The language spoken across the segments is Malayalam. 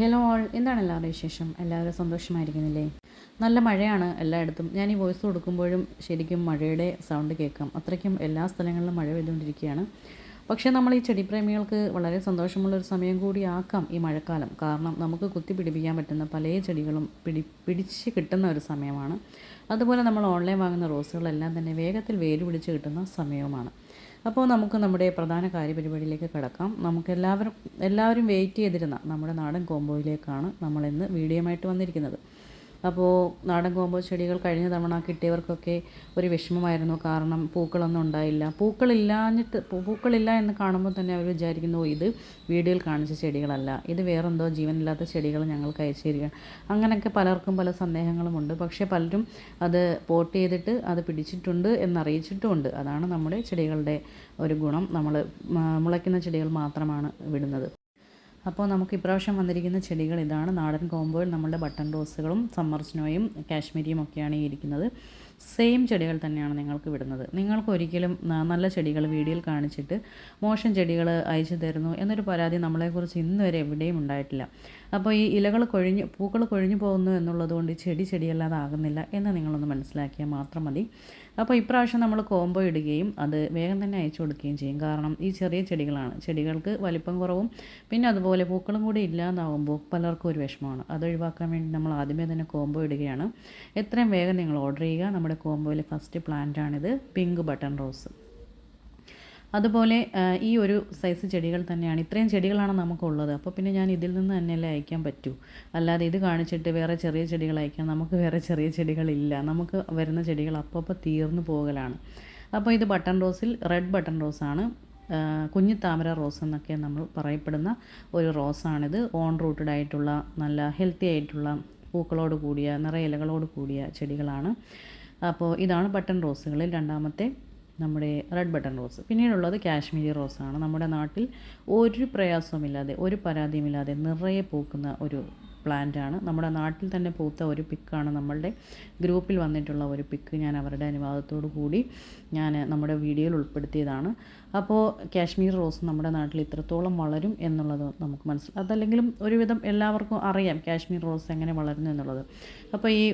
ഹലോ ഓൾ എന്താണ് എല്ലാവരുടെ വിശേഷം? എല്ലാവരും സന്തോഷമായിരിക്കുന്നില്ലേ? നല്ല മഴയാണ് എല്ലായിടത്തും. ഞാൻ ഈ വോയിസ് കൊടുക്കുമ്പോഴും ശരിക്കും മഴയുടെ സൗണ്ട് കേൾക്കാം. അത്രയ്ക്കും എല്ലാ സ്ഥലങ്ങളിലും മഴ പെയ്തുകൊണ്ടിരിക്കുകയാണ്. പക്ഷേ നമ്മൾ ഈ ചെടിപ്രേമികൾക്ക് വളരെ സന്തോഷമുള്ളൊരു സമയം കൂടി ആക്കാം ഈ മഴക്കാലം. കാരണം നമുക്ക് കുത്തി പിടിപ്പിക്കാൻ പറ്റുന്ന പല ചെടികളും പിടി പിടിച്ച് കിട്ടുന്ന ഒരു സമയമാണ്. അതുപോലെ നമ്മൾ ഓൺലൈൻ വാങ്ങുന്ന റോസുകളെല്ലാം തന്നെ വേഗത്തിൽ വേര് പിടിച്ച് കിട്ടുന്ന സമയവുമാണ്. അപ്പോൾ നമുക്ക് നമ്മുടെ പ്രധാന കാര്യപരിപാടിയിലേക്ക് കിടക്കാം. നമുക്ക് എല്ലാവരും എല്ലാവരും വെയിറ്റ് ചെയ്തിരുന്ന നമ്മുടെ നാടൻ കോമ്പോയിലേക്കാണ് നമ്മളിന്ന് വീഡിയോയുമായിട്ട് വന്നിരിക്കുന്നത്. അപ്പോൾ നാടൻ കോമ്പോ ചെടികൾ കഴിഞ്ഞ തവണ കിട്ടിയവർക്കൊക്കെ ഒരു വിഷമമായിരുന്നു. കാരണം പൂക്കളൊന്നും ഉണ്ടായില്ല. പൂക്കളില്ലാഞ്ഞിട്ട് പൂക്കളില്ല എന്ന് കാണുമ്പോൾ തന്നെ അവർ വിചാരിക്കുന്നു ഇത് വീഡിയോയിൽ കാണിച്ച ചെടികളല്ല. ഇത് വേറെന്തോ ജീവനില്ലാത്ത ചെടികൾ ഞങ്ങൾക്ക് അയച്ചു തരിക അങ്ങനെയൊക്കെ പലർക്കും പല സന്ദേഹങ്ങളുമുണ്ട് പക്ഷേ പലരും അത് പോട്ട് ചെയ്തിട്ട് അത് പിടിച്ചിട്ടുണ്ട് എന്നറിയിച്ചിട്ടുമുണ്ട്. അതാണ് നമ്മുടെ ചെടികളുടെ ഒരു ഗുണം. നമ്മൾ മുളയ്ക്കുന്ന ചെടികൾ മാത്രമാണ് വിടുന്നത്. അപ്പോൾ നമുക്ക് ഇപ്രാവശ്യം വന്നിരിക്കുന്ന ചെടികൾ ഇതാണ്. നാടൻ കോമ്പോയിൽ നമ്മളുടെ ബട്ടൺ റോസുകളും സമ്മർ സ്നോയും കാശ്മീരിയും ഒക്കെയാണ് ഈ ഇരിക്കുന്നത്. സെയിം ചെടികൾ തന്നെയാണ് നിങ്ങൾക്ക് വിടുന്നത്. നിങ്ങൾക്ക് ഒരിക്കലും നല്ല ചെടികൾ വീഡിയോയിൽ കാണിച്ചിട്ട് മോശം ചെടികൾ അയച്ചു തരുന്നു എന്നൊരു പരാതി നമ്മളെക്കുറിച്ച് ഇന്ന് വരെ എവിടെയും ഉണ്ടായിട്ടില്ല. അപ്പോൾ ഈ ഇലകൾ കൊഴിഞ്ഞ് പൂക്കൾ കൊഴിഞ്ഞു പോകുന്നു എന്നുള്ളത് കൊണ്ട് ചെടി ചെടിയല്ലാതെ ആകുന്നില്ല എന്ന് നിങ്ങളൊന്ന് മനസ്സിലാക്കിയാൽ മാത്രം മതി. അപ്പോൾ ഇപ്രാവശ്യം നമ്മൾ കോംബോ ഇടുകയും അത് വേഗം തന്നെ അയച്ചു കൊടുക്കുകയും ചെയ്യും. കാരണം ഈ ചെറിയ ചെടികളാണ്. ചെടികൾക്ക് വലിപ്പം കുറവും പിന്നെ അതുപോലെ പൂക്കളും കൂടി ഇല്ലാതാവുമ്പോൾ പലർക്കും ഒരു വിഷമമാണ്. അത് ഒഴിവാക്കാൻ വേണ്ടി നമ്മൾ ആദ്യമേ തന്നെ കോംബോ ഇടുകയാണ്. എത്രയും വേഗം നിങ്ങൾ ഓർഡർ ചെയ്യുക. നമ്മുടെ കോംബോയിലെ ഫസ്റ്റ് പ്ലാന്റാണിത്. Pink button rose. അതുപോലെ ഈ ഒരു സൈസ് ചെടികൾ തന്നെയാണ്. ഇത്രയും ചെടികളാണ് നമുക്കുള്ളത്. അപ്പോൾ പിന്നെ ഞാൻ ഇതിൽ നിന്ന് തന്നെയല്ലേ അയക്കാൻ പറ്റൂ? അല്ലാതെ ഇത് കാണിച്ചിട്ട് വേറെ ചെറിയ ചെടികൾ അയക്കാൻ നമുക്ക് വേറെ ചെറിയ ചെടികളില്ല. നമുക്ക് വരുന്ന ചെടികൾ അപ്പോൾ തീർന്നു പോകലാണ്. അപ്പോൾ ഇത് ബട്ടൺ റോസിൽ റെഡ് ബട്ടൺ റോസാണ്. കുഞ്ഞു താമര റോസ് എന്നൊക്കെ നമ്മൾ പറയപ്പെടുന്ന ഒരു റോസാണിത്. ഓൺ റൂട്ടഡ് ആയിട്ടുള്ള നല്ല ഹെൽത്തി ആയിട്ടുള്ള പൂക്കളോട് കൂടിയ നിറയെ ഇലകളോട് കൂടിയ ചെടികളാണ്. അപ്പോൾ ഇതാണ് ബട്ടൺ റോസുകളിൽ രണ്ടാമത്തെ നമ്മുടെ റെഡ് ബട്ടൺ റോസ് പിന്നീടുള്ളത് കാശ്മീരി റോസാണ് നമ്മുടെ നാട്ടിൽ ഒരു പ്രയാസവുമില്ലാതെ ഒരു പരാതിയുമില്ലാതെ നിറയെ പൂക്കുന്ന ഒരു പ്ലാന്റാണ് നമ്മുടെ നാട്ടിൽ തന്നെ പൂത്ത ഒരു പിക്കാണ് നമ്മളുടെ ഗ്രൂപ്പിൽ വന്നിട്ടുള്ള ഒരു പിക്ക് ഞാൻ അവരുടെ അനുവാദത്തോടു കൂടി ഞാൻ നമ്മുടെ വീഡിയോയിൽ ഉൾപ്പെടുത്തിയതാണ്. അപ്പോൾ കാശ്മീർ റോസ് നമ്മുടെ നാട്ടിൽ ഇത്രത്തോളം വളരും എന്നുള്ളത് നമുക്ക് മനസ്സിലാവും അതല്ലെങ്കിലും ഒരുവിധം എല്ലാവർക്കും അറിയാം കാശ്മീർ റോസ് എങ്ങനെ വളരുന്നു എന്നുള്ളത്. അപ്പോൾ ഈ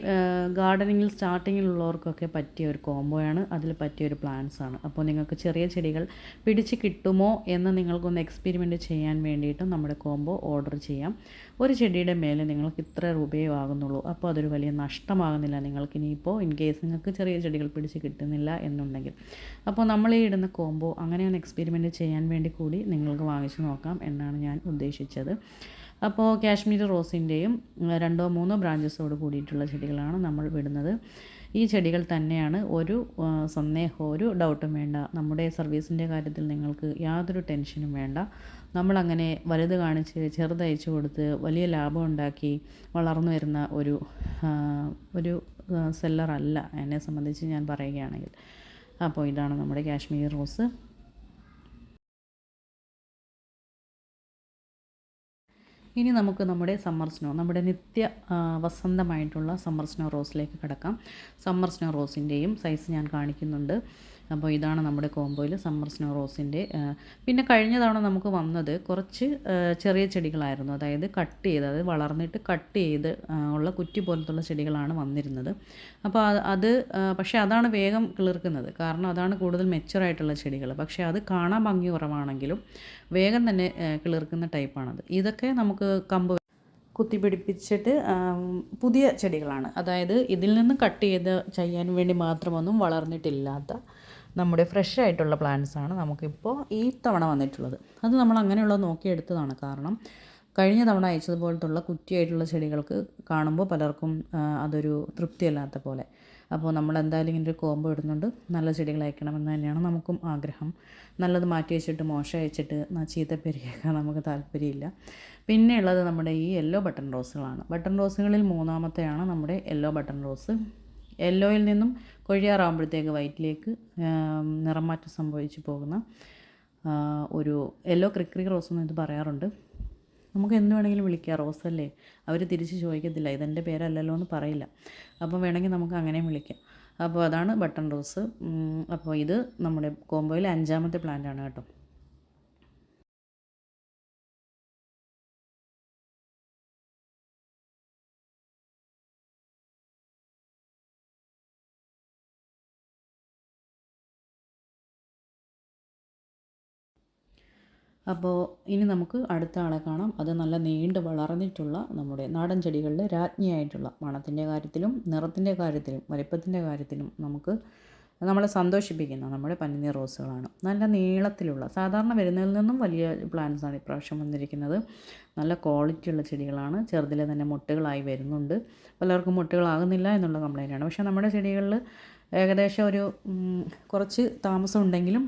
ഗാർഡനിങ്ങിൽ സ്റ്റാർട്ടിങ്ങിലുള്ളവർക്കൊക്കെ പറ്റിയ ഒരു കോംബോയാണ് അതിൽ പറ്റിയ ഒരു പ്ലാന്റ്സ് ആണ്. അപ്പോൾ നിങ്ങൾക്ക് ചെറിയ ചെടികൾ പിടിച്ച് കിട്ടുമോ എന്ന് നിങ്ങൾക്കൊന്ന് എക്സ്പെരിമെന്റ് ചെയ്യാൻ വേണ്ടിയിട്ടും നമ്മുടെ കോംബോ ഓർഡർ ചെയ്യാം. ഒരു ചെടിയുടെ മേലെ നിങ്ങൾക്ക് ഇത്ര രൂപയേ ആകുന്നുള്ളൂ. അപ്പോൾ അതൊരു വലിയ നഷ്ടമാകുന്നില്ല നിങ്ങൾക്ക് ഇനിയിപ്പോൾ ഇൻ കേസ് നിങ്ങൾക്ക് ചെറിയ ചെടികൾ പിടിച്ച് കിട്ടുന്നില്ല എന്നുണ്ടെങ്കിൽ. അപ്പോൾ നമ്മൾ ഈ ഇടുന്ന കോംബോ അങ്ങനെ ഒന്ന് എക്സ്പെരിമെന്റ് ചെയ്യാൻ വേണ്ടി കൂടി നിങ്ങൾക്ക് വാങ്ങിച്ചു നോക്കാം എന്നാണ് ഞാൻ ഉദ്ദേശിച്ചത്. അപ്പോൾ കാശ്മീർ റോസിന്റെയും രണ്ടോ മൂന്നോ ബ്രാഞ്ചസോട് കൂടിയിട്ടുള്ള ചെടികളാണ് നമ്മൾ വിടുന്നത്. ഈ ചെടികൾ തന്നെയാണ് ഒരു സന്ദേഹമോ ഒരു ഡൗട്ടും വേണ്ട. നമ്മുടെ സർവീസിന്റെ കാര്യത്തിൽ നിങ്ങൾക്ക് യാതൊരു ടെൻഷനും വേണ്ട. നമ്മളങ്ങനെ വലുത് കാണിച്ച് ചെറുതയച്ചു കൊടുത്ത് വലിയ ലാഭം ഉണ്ടാക്കി വളർന്നു വരുന്ന ഒരു ഒരു സെല്ലറല്ല എന്നെ സംബന്ധിച്ച് ഞാൻ പറയുകയാണെങ്കിൽ. അപ്പോൾ ഇതാണ് നമ്മുടെ കാശ്മീർ റോസ്. ഇനി നമുക്ക് നമ്മുടെ സമ്മർ സ്നോ നമ്മുടെ നിത്യ വസന്തമായിട്ടുള്ള സമ്മർ സ്നോ റോസിലേക്ക് കിടക്കാം. സമ്മർ സ്നോ റോസിന്റെയും സൈസ് ഞാൻ കാണിക്കുന്നുണ്ട്. അപ്പോൾ ഇതാണ് നമ്മുടെ കോമ്പോയിൽ സമ്മർ സ്നോ റോസിന്റെ പിന്നെ കഴിഞ്ഞ തവണ നമുക്ക് വന്നത് കുറച്ച് ചെറിയ ചെടികളായിരുന്നു. അതായത് കട്ട് ചെയ്ത് അതായത് വളർന്നിട്ട് കട്ട് ചെയ്ത് ഉള്ള കുറ്റി പോലത്തുള്ള ചെടികളാണ് വന്നിരുന്നത്. അപ്പോൾ അത് പക്ഷേ അതാണ് വേഗം കിളിർക്കുന്നത്. കാരണം അതാണ് കൂടുതൽ മെച്ചുറായിട്ടുള്ള ചെടികൾ. പക്ഷേ അത് കാണാൻ ഭംഗി കുറവാണെങ്കിലും വേഗം തന്നെ കിളിർക്കുന്ന ടൈപ്പാണത്. ഇതൊക്കെ നമുക്ക് കമ്പ് കുത്തിപ്പിടിപ്പിച്ചിട്ട് പുതിയ ചെടികളാണ്. അതായത് ഇതിൽ നിന്ന് കട്ട് ചെയ്ത് ചെയ്യാൻ വേണ്ടി മാത്രമൊന്നും വളർന്നിട്ടില്ലാത്ത നമ്മുടെ ഫ്രഷ് ആയിട്ടുള്ള പ്ലാന്റ്സ് ആണ് നമുക്കിപ്പോൾ ഈ തവണ വന്നിട്ടുള്ളത്. അത് നമ്മൾ അങ്ങനെയുള്ളത് നോക്കിയെടുത്തതാണ് കാരണം കഴിഞ്ഞ തവണ അയച്ചതുപോലത്തുള്ള കുറ്റിയായിട്ടുള്ള ചെടികൾക്ക് കാണുമ്പോൾ പലർക്കും അതൊരു തൃപ്തിയല്ലാത്ത പോലെ. അപ്പോൾ നമ്മൾ എന്തായാലും ഇങ്ങനെ ഒരു കോമ്പോ ഇടുന്നുണ്ട്. നല്ല ചെടികൾ അയക്കണമെന്ന് തന്നെയാണ് നമുക്കും ആഗ്രഹം. നല്ലത് മാറ്റി വെച്ചിട്ട് മോശം അയച്ചിട്ട് ചീത്ത നമുക്ക് താല്പര്യമില്ല. പിന്നെ ഉള്ളത് നമ്മുടെ ഈ യെല്ലോ ബട്ടൺ റോസുകളാണ് ബട്ടൺ റോസുകളിൽ മൂന്നാമത്തെയാണ് നമ്മുടെ യെല്ലോ ബട്ടൺ റോസ് യെല്ലോയിൽ നിന്നും കൊഴിയാറാകുമ്പോഴത്തേക്ക് വൈറ്റിലേക്ക് നിറം മാറ്റം സംഭവിച്ചു പോകുന്ന ഒരു യെല്ലോ ക്രിക്രി റോസ് എന്ന് ഇത് പറയാറുണ്ട്. നമുക്ക് എന്ത് വേണമെങ്കിലും വിളിക്കാം റോസല്ലേ അവർ തിരിച്ച് ചോദിക്കത്തില്ല ഇതെന്റെ പേരല്ലല്ലോ എന്ന് പറയില്ല. അപ്പോൾ വേണമെങ്കിൽ നമുക്ക് അങ്ങനെയും വിളിക്കാം. അപ്പോൾ അതാണ് ബട്ടൺ റോസ്. അപ്പോൾ ഇത് നമ്മുടെ കോമ്പോയിലെ അഞ്ചാമത്തെ പ്ലാന്റ് ആണ് കേട്ടോ. അപ്പോൾ ഇനി നമുക്ക് അടുത്ത ആളെ കാണാം. അത് നല്ല നീണ്ട് വളർന്നിട്ടുള്ള നമ്മുടെ നാടൻ ചെടികളുടെ രാജ്ഞിയായിട്ടുള്ള മണത്തിന്റെ കാര്യത്തിലും നിറത്തിന്റെ കാര്യത്തിലും വലിപ്പത്തിന്റെ കാര്യത്തിലും നമുക്ക് നമ്മളെ സന്തോഷിപ്പിക്കുന്ന നമ്മുടെ പനിനീർ റോസുകളാണ്. നല്ല നീളത്തിലുള്ള സാധാരണ വരുന്നതിൽ നിന്നും വലിയ പ്ലാന്റ്സാണ് ഇപ്രാവശ്യം വന്നിരിക്കുന്നത്. നല്ല ക്വാളിറ്റിയുള്ള ചെടികളാണ്. ചെറുതിലെ തന്നെ മുട്ടുകളായി വരുന്നുണ്ട്. പലർക്കും മുട്ടുകളാകുന്നില്ല എന്നുള്ള കംപ്ലൈന്റാണ് പക്ഷേ നമ്മുടെ ചെടികളിൽ ഏകദേശം ഒരു കുറച്ച് താമസം ഉണ്ടെങ്കിലും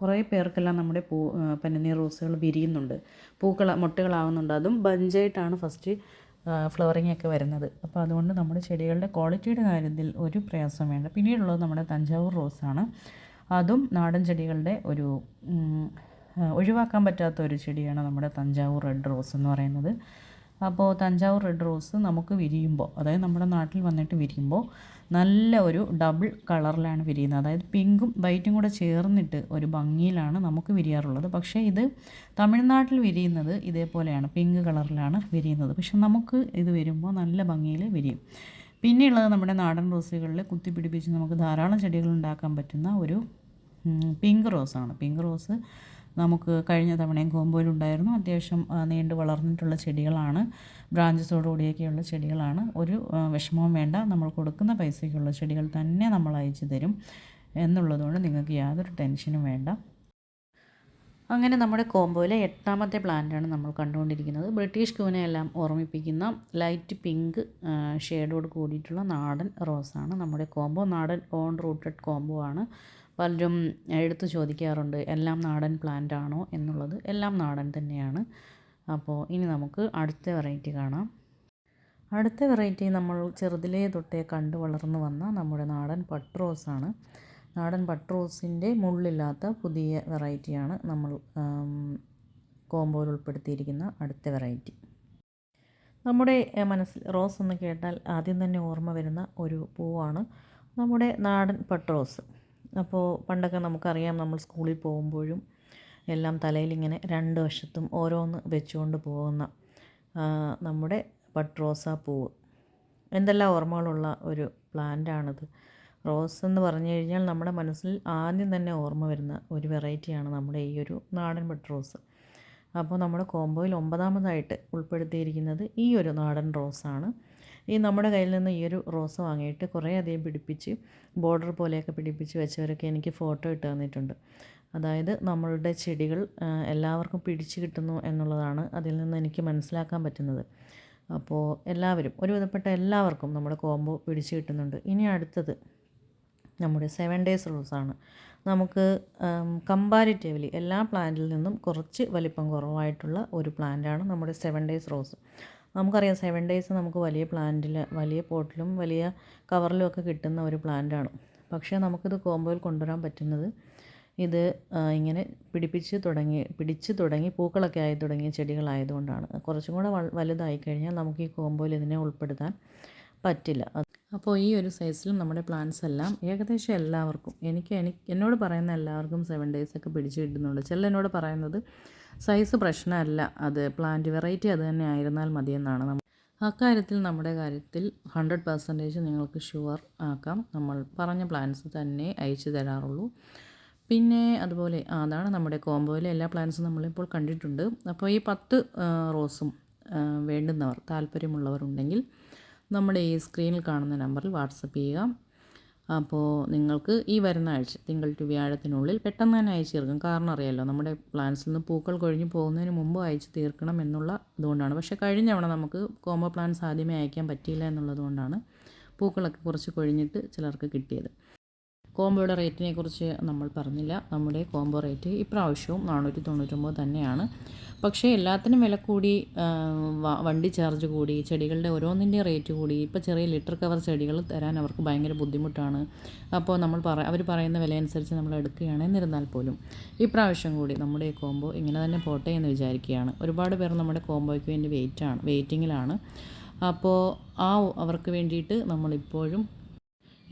കുറേ പേർക്കെല്ലാം നമ്മുടെ പൂ പനിനീർ റോസുകൾ വിരിയുന്നുണ്ട്. പൂക്കൾ മുട്ടകളാവുന്നുണ്ട്. അതും ബഞ്ചായിട്ടാണ് ഫസ്റ്റ് ഫ്ലവറിങ് ഒക്കെ വരുന്നത്. അപ്പോൾ അതുകൊണ്ട് നമ്മുടെ ചെടികളുടെ ക്വാളിറ്റിയുടെ കാര്യത്തിൽ ഒരു പ്രയാസം വേണ്ട. പിന്നീടുള്ളത് നമ്മുടെ തഞ്ചാവൂർ റോസാണ്. അതും നാടൻ ചെടികളുടെ ഒരു ഒഴിവാക്കാൻ പറ്റാത്ത ഒരു ചെടിയാണ് നമ്മുടെ തഞ്ചാവൂർ റെഡ് റോസ് എന്ന് പറയുന്നത്. അപ്പോൾ തഞ്ചാവൂർ റെഡ് റോസ് നമുക്ക് വിരിയുമ്പോൾ അതായത് നമ്മുടെ നാട്ടിൽ വന്നിട്ട് വിരിയുമ്പോൾ നല്ല ഒരു ഡബിൾ കളറിലാണ് വിരിയുന്നത്. അതായത് പിങ്കും വൈറ്റും കൂടെ ചേർന്നിട്ട് ഒരു ഭംഗിയിലാണ് നമുക്ക് വിരിയാറുള്ളത്. പക്ഷേ ഇത് തമിഴ്നാട്ടിൽ വിരിയുന്നത് ഇതേപോലെയാണ് പിങ്ക് കളറിലാണ് വിരിയുന്നത്. പക്ഷെ നമുക്ക് ഇത് വരുമ്പോൾ നല്ല ഭംഗിയിൽ വിരിയും. പിന്നെയുള്ളത് നമ്മുടെ നാടൻ റോസുകളിൽ കുത്തിപ്പിടിപ്പിച്ച് നമുക്ക് ധാരാളം ചെടികൾ ഉണ്ടാക്കാൻ പറ്റുന്ന ഒരു പിങ്ക് റോസാണ്. പിങ്ക് റോസ് നമുക്ക് കഴിഞ്ഞ തവണയും കോമ്പോയിലുണ്ടായിരുന്നു അത്യാവശ്യം നീണ്ടു വളർന്നിട്ടുള്ള ചെടികളാണ്. ബ്രാഞ്ചസോടുകൂടിയൊക്കെയുള്ള ചെടികളാണ്. ഒരു വിഷമവും വേണ്ട. നമ്മൾ കൊടുക്കുന്ന പൈസയ്ക്കുള്ള ചെടികൾ തന്നെ നമ്മൾ അയച്ചു തരും എന്നുള്ളതുകൊണ്ട് നിങ്ങൾക്ക് യാതൊരു ടെൻഷനും വേണ്ട. അങ്ങനെ നമ്മുടെ കോമ്പോയിലെ എട്ടാമത്തെ പ്ലാന്റാണ് നമ്മൾ കണ്ടുകൊണ്ടിരിക്കുന്നത്. ബ്രിട്ടീഷ് കൂനെയെല്ലാം ഓർമ്മിപ്പിക്കുന്ന ലൈറ്റ് പിങ്ക് ഷെയ്ഡോട് കൂടിയിട്ടുള്ള നാടൻ റോസാണ്. നമ്മുടെ കോമ്പോ നാടൻ ഓൺ റൂട്ടഡ് കോമ്പോ ആണ്. പലരും എടുത്തു ചോദിക്കാറുണ്ട് എല്ലാം നാടൻ പ്ലാന്റ് ആണോ? എന്നുള്ളത്. എല്ലാം നാടൻ തന്നെയാണ്. അപ്പോൾ ഇനി നമുക്ക് അടുത്ത വെറൈറ്റി കാണാം. അടുത്ത വെറൈറ്റി നമ്മൾ ചെറുതിലേ തൊട്ടേ കണ്ടു വളർന്നു വന്ന നമ്മുടെ നാടൻ പട്രോസാണ് നാടൻ പട്രോസിന്റെ മുള്ളില്ലാത്ത പുതിയ വെറൈറ്റിയാണ് നമ്മൾ കോമ്പോയിൽ ഉൾപ്പെടുത്തിയിരിക്കുന്ന അടുത്ത വെറൈറ്റി നമ്മുടെ മനസ്സിൽ റോസ് എന്ന് കേട്ടാൽ ആദ്യം തന്നെ ഓർമ്മ വരുന്ന ഒരു പൂവാണ് നമ്മുടെ നാടൻ പട്രോസ്. അപ്പോൾ പണ്ടൊക്കെ നമുക്കറിയാം നമ്മൾ സ്കൂളിൽ പോകുമ്പോഴും എല്ലാം തലയിലിങ്ങനെ രണ്ട് വശത്തും ഓരോന്ന് വെച്ചുകൊണ്ട് പോകുന്ന നമ്മുടെ പട്രോസ പൂവ്. എന്തെല്ലാം ഓർമ്മകളുള്ള ഒരു പ്ലാന്റാണിത്. റോസ് എന്ന് പറഞ്ഞു കഴിഞ്ഞാൽ നമ്മുടെ മനസ്സിൽ ആദ്യം തന്നെ ഓർമ്മ വരുന്ന ഒരു വെറൈറ്റിയാണ് നമ്മുടെ ഈ ഒരു നാടൻ പട്രോസ് അപ്പോൾ നമ്മുടെ കോമ്പോയിൽ ഒമ്പതാമതായിട്ട് ഉൾപ്പെടുത്തിയിരിക്കുന്നത് ഈ ഒരു നാടൻ റോസാണ്. ഈ നമ്മുടെ കയ്യിൽ നിന്ന് ഈ ഒരു റോസ് വാങ്ങിയിട്ട് കുറേ അധികം പിടിപ്പിച്ച് ബോർഡർ പോലെയൊക്കെ പിടിപ്പിച്ച് വെച്ചവരൊക്കെ എനിക്ക് ഫോട്ടോ ഇട്ട് തന്നിട്ടുണ്ട്. അതായത് നമ്മളുടെ ചെടികൾ എല്ലാവർക്കും പിടിച്ച് കിട്ടുന്നു എന്നുള്ളതാണ് അതിൽ നിന്ന് എനിക്ക് മനസ്സിലാക്കാൻ പറ്റുന്നത്. അപ്പോൾ എല്ലാവരും ഒരുവിധപ്പെട്ട എല്ലാവർക്കും നമ്മുടെ കോംബോ പിടിച്ച് കിട്ടുന്നുണ്ട്. ഇനി അടുത്തത് നമ്മുടെ സെവൻ ഡേയ്സ് റോസാണ് നമുക്ക് കമ്പാരിറ്റീവ്ലി എല്ലാ പ്ലാന്റിൽ നിന്നും കുറച്ച് വലിപ്പം കുറവായിട്ടുള്ള ഒരു പ്ലാന്റാണ് നമ്മുടെ സെവൻ ഡേയ്സ് റോസ്. നമുക്കറിയാം സെവൻ ഡേയ്സ് നമുക്ക് വലിയ പ്ലാന്റിൽ വലിയ പോട്ടിലും വലിയ കവറിലും ഒക്കെ കിട്ടുന്ന ഒരു പ്ലാന്റാണ് പക്ഷേ നമുക്കിത് കോമ്പോയിൽ കൊണ്ടുവരാൻ പറ്റുന്നത് ഇത് ഇങ്ങനെ പിടിപ്പിച്ച് തുടങ്ങി പിടിച്ച് തുടങ്ങി പൂക്കളൊക്കെ ആയി തുടങ്ങിയ ചെടികളായതുകൊണ്ടാണ് കുറച്ചും കൂടെ വലുതായി കഴിഞ്ഞാൽ നമുക്ക് ഈ കോമ്പോയിൽ ഇതിനെ ഉൾപ്പെടുത്താൻ പറ്റില്ല. അപ്പോൾ ഈ ഒരു സൈസിലും നമ്മുടെ പ്ലാന്റ്സ് എല്ലാം ഏകദേശം എല്ലാവർക്കും എനിക്ക് എനിക്ക് എന്നോട് പറയുന്ന എല്ലാവർക്കും സെവൻ ഡേയ്സ് ഒക്കെ പിടിച്ച് കിട്ടുന്നുണ്ട് ചില എന്നോട് പറയുന്നത് സൈസ് പ്രശ്നമല്ല. അത് പ്ലാന്റ് വെറൈറ്റി അത് തന്നെ ആയിരുന്നാൽ മതിയെന്നാണ് നമ്മൾ അക്കാര്യത്തിൽ നമ്മുടെ കാര്യത്തിൽ ഹൺഡ്രഡ് പെർസെന്റേജ് നിങ്ങൾക്ക് ഷുവർ ആക്കാം. നമ്മൾ പറഞ്ഞ പ്ലാൻസ് തന്നെ അയച്ചു തരാറുള്ളൂ. പിന്നെ അതുപോലെ അതാണ് നമ്മുടെ കോംബോയിലെ എല്ലാ പ്ലാന്റ്സും നമ്മളിപ്പോൾ കണ്ടിട്ടുണ്ട്. അപ്പോൾ ഈ പത്ത് റോസും വേണ്ടുന്നവർ താല്പര്യമുള്ളവരുണ്ടെങ്കിൽ നമ്മുടെ ഈ സ്ക്രീനിൽ കാണുന്ന നമ്പറിൽ വാട്സപ്പ് ചെയ്യുക. അപ്പോൾ നിങ്ങൾക്ക് ഈ വരുന്ന ആഴ്ച തിങ്കൾ ടു വ്യാഴത്തിനുള്ളിൽ പെട്ടെന്ന് തന്നെ അയച്ചു തീർക്കും. കാരണം അറിയാമല്ലോ നമ്മുടെ പ്ലാന്റ്സിൽ നിന്ന് പൂക്കൾ കൊഴിഞ്ഞ് പോകുന്നതിന് മുമ്പ് അയച്ചു തീർക്കണം എന്നുള്ള ഇതുകൊണ്ടാണ്. പക്ഷേ കഴിഞ്ഞ തവണ നമുക്ക് കോമ്പോ പ്ലാന്റ്സ് ആദ്യമേ അയക്കാൻ പറ്റിയില്ല എന്നുള്ളതുകൊണ്ടാണ് പൂക്കളൊക്കെ കുറച്ച് കൊഴിഞ്ഞിട്ട് ചിലർക്ക് കിട്ടിയത്. കോംബോയുടെ റേറ്റിനെ കുറിച്ച് നമ്മൾ പറഞ്ഞില്ല. നമ്മുടെ കോംബോ റേറ്റ് ഇപ്രാവശ്യവും നാനൂറ്റി തൊണ്ണൂറ്റൊമ്പത് തന്നെയാണ്. പക്ഷേ എല്ലാത്തിനും വില കൂടി വണ്ടി ചാർജ് കൂടി ചെടികളുടെ ഓരോന്നിന്റെ റേറ്റ് കൂടി ഇപ്പോൾ ചെറിയ ലിറ്റർ കവർ ചെടികൾ തരാൻ അവർക്ക് ഭയങ്കര ബുദ്ധിമുട്ടാണ്. അപ്പോൾ നമ്മൾ പറ അവർ പറയുന്ന വില അനുസരിച്ച് നമ്മൾ എടുക്കുകയാണ് എന്നിരുന്നാൽ പോലും. ഇപ്രാവശ്യം കൂടി നമ്മുടെ കോംബോ ഇങ്ങനെ തന്നെ പോട്ടെ എന്ന് വിചാരിക്കുകയാണ്. ഒരുപാട് പേർ നമ്മുടെ കോംബോയ്ക്ക് വേണ്ടി വെയിറ്റാണ് വെയിറ്റിങ്ങിലാണ്. അപ്പോൾ ആ അവർക്ക് വേണ്ടിയിട്ട് നമ്മളിപ്പോഴും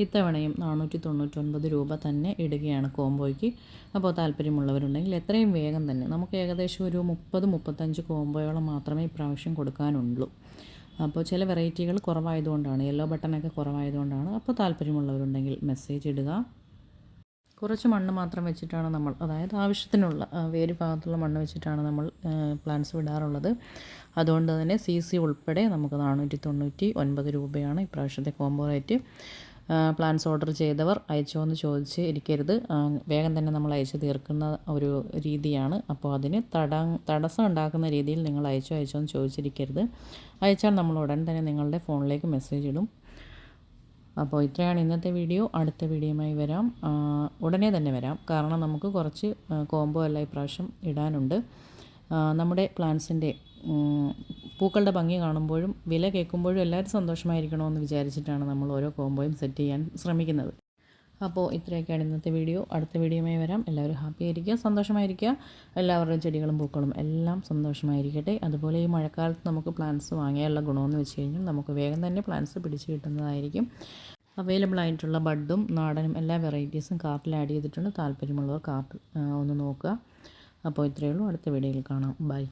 ഇത്തവണയും നാനൂറ്റി തൊണ്ണൂറ്റൊൻപത് രൂപ തന്നെ ഇടുകയാണ് കോംബോയ്ക്ക്. അപ്പോൾ താല്പര്യമുള്ളവരുണ്ടെങ്കിൽ എത്രയും വേഗം തന്നെ നമുക്ക് ഏകദേശം ഒരു മുപ്പത് മുപ്പത്തഞ്ച് കോംബോയോളം മാത്രമേ ഇപ്രാവശ്യം കൊടുക്കാനുള്ളൂ. അപ്പോൾ ചില വെറൈറ്റികൾ കുറവായതുകൊണ്ടാണ് യെല്ലോ ബട്ടണൊക്കെ കുറവായതുകൊണ്ടാണ്. അപ്പോൾ താല്പര്യമുള്ളവരുണ്ടെങ്കിൽ മെസ്സേജ് ഇടുക. കുറച്ച് മണ്ണ് മാത്രം വെച്ചിട്ടാണ് നമ്മൾ അതായത് ആവശ്യത്തിനുള്ള വേര് ഭാഗത്തുള്ള മണ്ണ് വെച്ചിട്ടാണ് നമ്മൾ പ്ലാന്റ്സ് വിടാറുള്ളത്. അതുകൊണ്ട് തന്നെ സി സി ഉൾപ്പെടെ നമുക്ക് നാനൂറ്റി തൊണ്ണൂറ്റി ഒൻപത് രൂപയാണ് ഇപ്രാവശ്യത്തെ കോംബോ റേറ്റ്. പ്ലാൻസ് ഓർഡർ ചെയ്തവർ അയച്ചോ എന്ന് ചോദിച്ച് ഇരിക്കരുത്. വേഗം തന്നെ നമ്മൾ അയച്ചു തീർക്കുന്ന ഒരു രീതിയാണ്. അപ്പോൾ അതിന് തട തടസ്സം ഉണ്ടാക്കുന്ന രീതിയിൽ നിങ്ങൾ അയച്ചോ അയച്ചോ എന്ന് ചോദിച്ചിരിക്കരുത്. അയച്ചാൽ നമ്മൾ ഉടൻ തന്നെ നിങ്ങളുടെ ഫോണിലേക്ക് മെസ്സേജ് ഇടും. അപ്പോൾ ഇത്രയാണ് ഇന്നത്തെ വീഡിയോ അടുത്ത വീഡിയോയുമായി വരാം. ഉടനെ തന്നെ വരാം. കാരണം നമുക്ക് കുറച്ച് കോംബോ എല്ലാം ഇപ്രാവശ്യം ഇടാനുണ്ട്. നമ്മുടെ പ്ലാന്റ്സിന്റെ പൂക്കളുടെ ഭംഗി കാണുമ്പോഴും വില കേൾക്കുമ്പോഴും എല്ലാവരും സന്തോഷമായിരിക്കണമെന്ന് വിചാരിച്ചിട്ടാണ് നമ്മൾ ഓരോ കോംബോയും സെറ്റ് ചെയ്യാൻ ശ്രമിക്കുന്നത്. അപ്പോൾ ഇത്രയൊക്കെയാണ് ഇന്നത്തെ വീഡിയോ. അടുത്ത വീഡിയോയുമായി വരാം. എല്ലാവരും ഹാപ്പി ആയിരിക്കുക സന്തോഷമായിരിക്കുക. എല്ലാവരുടെയും ചെടികളും പൂക്കളും എല്ലാം സന്തോഷമായിരിക്കട്ടെ. അതുപോലെ ഈ മഴക്കാലത്ത് നമുക്ക് പ്ലാന്റ്സ് വാങ്ങിയാലുള്ള ഗുണമെന്ന് വെച്ച് കഴിഞ്ഞാൽ നമുക്ക് വേഗം തന്നെ പ്ലാന്റ്സ് പിടിച്ച് കിട്ടുന്നതായിരിക്കും. അവൈലബിൾ ആയിട്ടുള്ള ബഡും നാടനും എല്ലാ വെറൈറ്റീസും കാർട്ടിൽ ആഡ് ചെയ്തിട്ടുണ്ട്. താല്പര്യമുള്ളവർ കാർട്ട് ഒന്ന് നോക്കുക. അപ്പോൾ ഇത്രയേ ഉള്ളൂ. അടുത്ത വീഡിയോയിൽ കാണാം. ബൈ